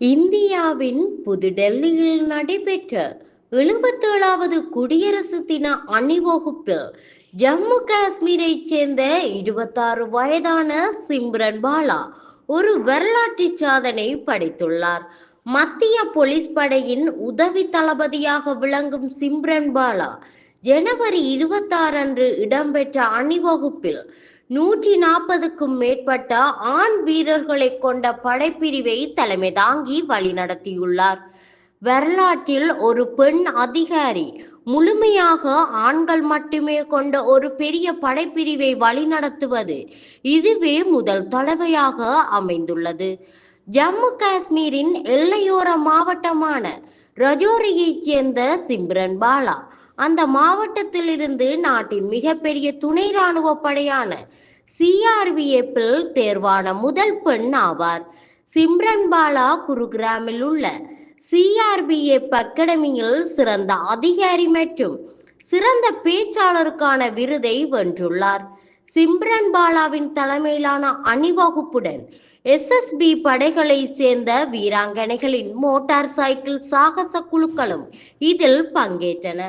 இந்தியாவின் புதுடெல்லியில் நடைபெற்ற எழுபத்தேழாவது குடியரசு தின அணிவகுப்பில் ஜம்மு காஷ்மீரைச் சேர்ந்த இருபத்தாறு வயதான சிம்ரன் பாலா ஒரு வரலாற்று சாதனை படைத்துள்ளார். மத்திய போலீஸ் படையின் உதவி தளபதியாக விளங்கும் சிம்ரன் பாலா ஜனவரி இருபத்தாறு அன்று இடம்பெற்ற அணிவகுப்பில் நூற்றி நாற்பதுக்கும் மேற்பட்ட ஆண் வீரர்களை கொண்ட படைப்பிரிவை தலைமை தாங்கி வழிநடத்தியுள்ளார் வரலாற்றில் ஒரு பெண் அதிகாரி முழுமையாக ஆண்கள் மட்டுமே கொண்ட ஒரு பெரிய படைப்பிரிவை வழிநடத்துவது இதுவே முதல் தடவையாக அமைந்துள்ளது. ஜம்மு காஷ்மீரின் எல்லையோர மாவட்டமான ரஜோரியைச் சேர்ந்த சிம்ரன் பாலா அந்த மாவட்டத்திலிருந்து நாட்டின் மிகப்பெரிய துணை ராணுவ படையான சிஆர்பிஎஃப்பில் தேர்வான முதல் பெண் ஆவார். சிம்ரன் பாலா குருகிராமில் உள்ள சிஆர்பிஎஃப் அகாடமியில் சிறந்த அதிகாரி மற்றும் சிறந்த பேச்சாளருக்கான விருதை வென்றுள்ளார். சிம்ரன் பாலாவின் தலைமையிலான அணிவகுப்புடன் எஸ்எஸ்பி படைகளை சேர்ந்த வீராங்கனைகளின் மோட்டார் சைக்கிள் சாகச குழுக்களும் இதில் பங்கேற்றன.